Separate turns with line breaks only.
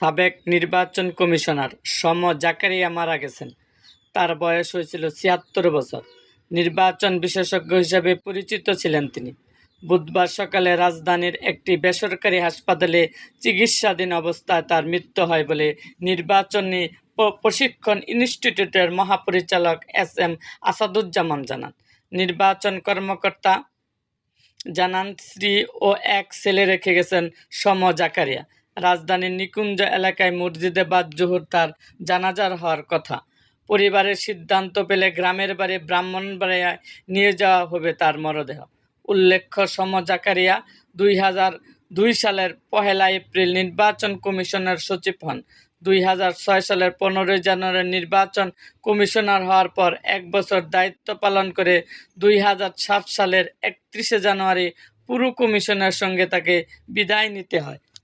সাবেক নির্বাচন কমিশনার সম জাকারিয়া মারা গেছেন। তার বয়স হয়েছিল ছিয়াত্তর বছর। নির্বাচন বিশেষজ্ঞ হিসেবে পরিচিত ছিলেন তিনি। বুধবার সকালে রাজধানীর একটি বেসরকারি হাসপাতালে চিকিৎসাধীন অবস্থায় তার মৃত্যু হয় বলে নির্বাচনী প্রশিক্ষণ ইনস্টিটিউটের মহাপরিচালক এস এম আসাদুজ্জামান জানান। নির্বাচন কর্মকর্তা জানান, স্ত্রী ও এক ছেলে রেখে গেছেন সম জাকারিয়া। রাজধানীর নিকুঞ্জ এলাকায় মসজিদে বাদ জোহর তার জানাজার হওয়ার কথা। পরিবারের সিদ্ধান্ত পেলে গ্রামের বাড়ি ব্রাহ্মণবাড়িয়ায় নিয়ে যাওয়া হবে তার মরদেহ। উল্লেখ্য সম জাকারিয়া দুই হাজার দুই সালের পহেলা এপ্রিল নির্বাচন কমিশনের সচিব হন। দুই হাজার ছয় সালের পনেরোই জানুয়ারি নির্বাচন কমিশনার হওয়ার পর এক বছর দায়িত্ব পালন করে দুই হাজার সাত সালের একত্রিশে জানুয়ারি পুরো কমিশনের সঙ্গে তাকে বিদায় নিতে হয়।